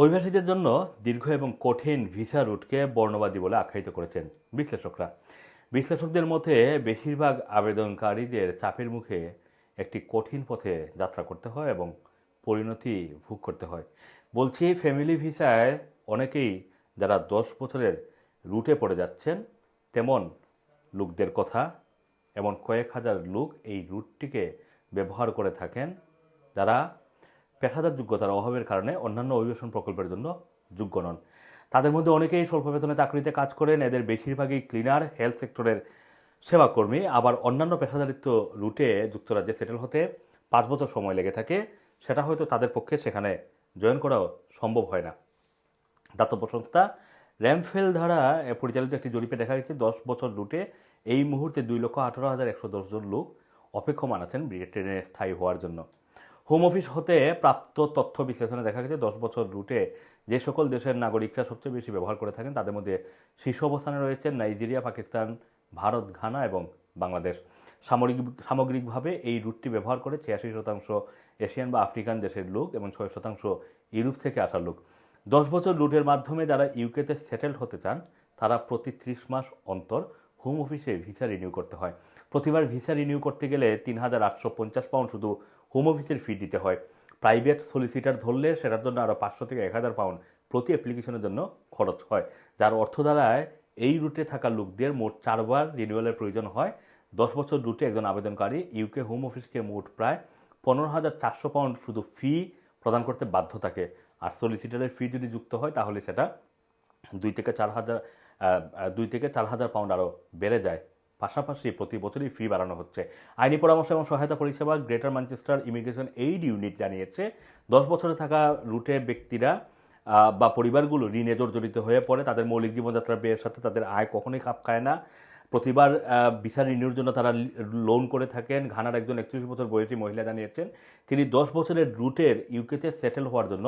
অভিবাসীদের জন্য দীর্ঘ এবং কঠিন ভিসা রুটকে বর্ণবাদী বলে আখ্যায়িত করেছেন বিশ্লেষকরা। বিশ্লেষকদের মতে, বেশিরভাগ আবেদনকারীদের চাপের মুখে একটি কঠিন পথে যাত্রা করতে হয় এবং পরিণতি ভোগ করতে হয়। বলছি, ফ্যামিলি ভিসায় অনেকেই যারা দশ বছরের রুটে পড়ে যাচ্ছেন, তেমন লোকদের কথা এমন কয়েক হাজার লোক এই রুটটিকে ব্যবহার করে থাকেন। যারা পেশাদার যোগ্যতার অভাবের কারণে অন্যান্য অভিবাসন প্রকল্পের জন্য যোগ্য নন। তাদের মধ্যে অনেকেই স্বল্প বেতনে চাকরিতে কাজ করেন, এদের বেশিরভাগই ক্লিনার হেলথ সেক্টরের সেবাকর্মী। আবার অন্যান্য পেশাদারিত্ব রুটে যুক্তরাজ্যে সেটেল হতে পাঁচ বছর সময় লেগে থাকে, সেটা হয়তো তাদের পক্ষে সেখানে জয়েন করাও সম্ভব হয় না। দাতব্য সংস্থা র্যামফেল দ্বারা পরিচালিত একটি জরিপে দেখা গেছে, দশ বছর রুটে এই মুহূর্তে দুই লক্ষ আঠারো হাজার একশো দশজন লোক অপেক্ষমান আছেন ব্রিটেনে স্থায়ী হওয়ার জন্য। হোম অফিস হতে প্রাপ্ত তথ্য বিশ্লেষণে দেখা গেছে, দশ বছর রুটে যে সকল দেশের নাগরিকরা সবচেয়ে বেশি ব্যবহার করে থাকেন, তাদের মধ্যে শীর্ষ অবস্থানে রয়েছে নাইজেরিয়া, পাকিস্তান, ভারত, ঘানা এবং বাংলাদেশ। সামরিক, সামগ্রিকভাবে এই রুটটি ব্যবহার করে ছিয়াশি শতাংশ এশিয়ান বা আফ্রিকান দেশের লোক এবং ছয় শতাংশ ইউরোপ থেকে আসা লোক। দশ বছর রুটের মাধ্যমে যারা ইউকেতে সেটেলড হতে চান, তারা প্রতি ত্রিশ মাস অন্তর হোম অফিসে ভিসা রিনিউ করতে হয়। প্রতিবার ভিসা রিনিউ করতে গেলে তিন হাজার আটশো পঞ্চাশ পাউন্ড শুধু হোম অফিসের ফি দিতে হয়। প্রাইভেট সলিসিটার ধরলে সেটার জন্য আরও পাঁচশো থেকে এক হাজার পাউন্ড প্রতি অ্যাপ্লিকেশনের জন্য খরচ হয়। যার অর্থ দ্বারায় এই রুটে থাকা লোকদের মোট চারবার রিনিউয়ালের প্রয়োজন হয়। দশ বছর রুটে একজন আবেদনকারী ইউকে হোম অফিসকে মোট প্রায় পনেরো হাজার চারশো পাউন্ড শুধু ফি প্রদান করতে বাধ্য থাকে। আর সলিসিটারের ফি যদি যুক্ত হয়, তাহলে সেটা দুই থেকে চার হাজার দুই থেকে চার হাজার পাউন্ড আরও বেড়ে যায়। পাশাপাশি প্রতি বছরই ফি বাড়ানো হচ্ছে। আইনি পরামর্শ এবং সহায়তা পরিষেবা Greater Manchester immigration aid unit জানিয়েছে, দশ বছরে থাকা রুটে ব্যক্তিরা বা পরিবারগুলো ঋণে জর্জরিত হয়ে পড়ে, তাদের মৌলিক জীবনযাত্রার ব্যয়ের সাথে তাদের আয় কখনোই খাপ খায় না। প্রতিবার ভিসা রিনিউর জন্য তারা লোন করে থাকেন। ঘানার একজন একত্রিশ বছর বয়সী মহিলা জানিয়েছেন, তিনি দশ বছরের রুটের ইউকেতে সেটেল হওয়ার জন্য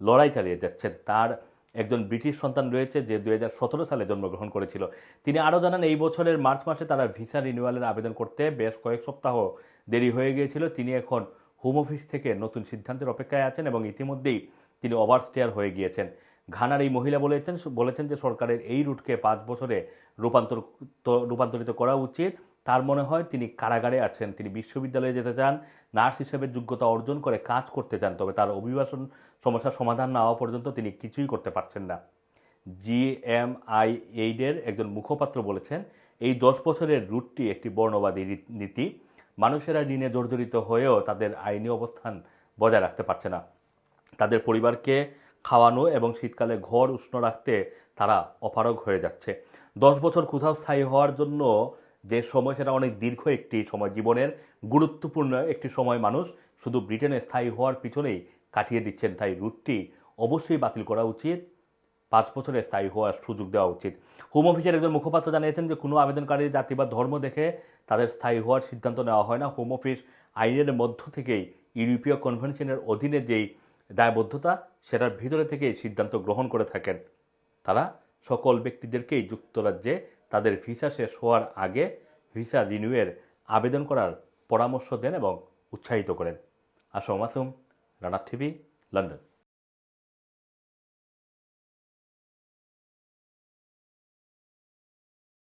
লড়াই চালিয়ে যাচ্ছেন। তার একজন ব্রিটিশ সন্তান রয়েছে যে দু হাজার সতেরো সালে জন্মগ্রহণ করেছিল। তিনি আরও জানান, এই বছরের মার্চ মাসে তারা ভিসা রিনিউয়ালের আবেদন করতে বেশ কয়েক সপ্তাহ দেরি হয়ে গিয়েছিল। তিনি এখন হোম অফিস থেকে নতুন সিদ্ধান্তের অপেক্ষায় আছেন এবং ইতিমধ্যেই তিনি ওভারস্টেয়ার হয়ে গিয়েছেন। ঘানার এই মহিলা বলেছেন বলেছেন যে সরকারের এই রুটকে পাঁচ বছরে রূপান্তর রূপান্তরিত করা উচিত। তার মনে হয় তিনি কারাগারে আছেন। তিনি বিশ্ববিদ্যালয়ে যেতে চান, নার্স হিসেবে যোগ্যতা অর্জন করে কাজ করতে চান, তবে তার অভিবাসন সমস্যার সমাধান না হওয়া পর্যন্ত তিনি কিছুই করতে পারছেন না। জিএমআই এইডের একজন মুখপাত্র বলেছেন, এই দশ বছরের রুটটি একটি বর্ণবাদী নীতি। মানুষেরা ঋণে জর্জরিত হয়েও তাদের আইনি অবস্থান বজায় রাখতে পারছে না। তাদের পরিবারকে খাওয়ানো এবং শীতকালে ঘর উষ্ণ রাখতে তারা অপারগ হয়ে যাচ্ছে। দশ বছর কোথাও স্থায়ী হওয়ার জন্য যে সময় সেটা অনেক দীর্ঘ একটি সময়, জীবনের গুরুত্বপূর্ণ একটি সময় মানুষ শুধু ব্রিটেনে স্থায়ী হওয়ার পিছনেই কাটিয়ে দিচ্ছেন, তাই রুটটি অবশ্যই বাতিল করা উচিত, পাঁচ বছরে স্থায়ী হওয়ার সুযোগ দেওয়া উচিত। হোম অফিসের একজন মুখপাত্র জানিয়েছেন যে, কোনো আবেদনকারী জাতি বা ধর্ম দেখে তাদের স্থায়ী হওয়ার সিদ্ধান্ত নেওয়া হয় না। হোম অফিস আইনের মধ্য থেকেই ইউরোপীয় কনভেনশনের অধীনে যেই দায়বদ্ধতা, সেটার ভিতরে থেকেই সিদ্ধান্ত গ্রহণ করে থাকেন। তারা সকল ব্যক্তিদেরকেই যুক্তরাজ্যে তাদের ভিসা শেষ হওয়ার আগে ভিসা রিনিউয়ের আবেদন করার পরামর্শ দেন এবং উৎসাহিত করেন। আসম মাসুম রানার টিভি, লন্ডন।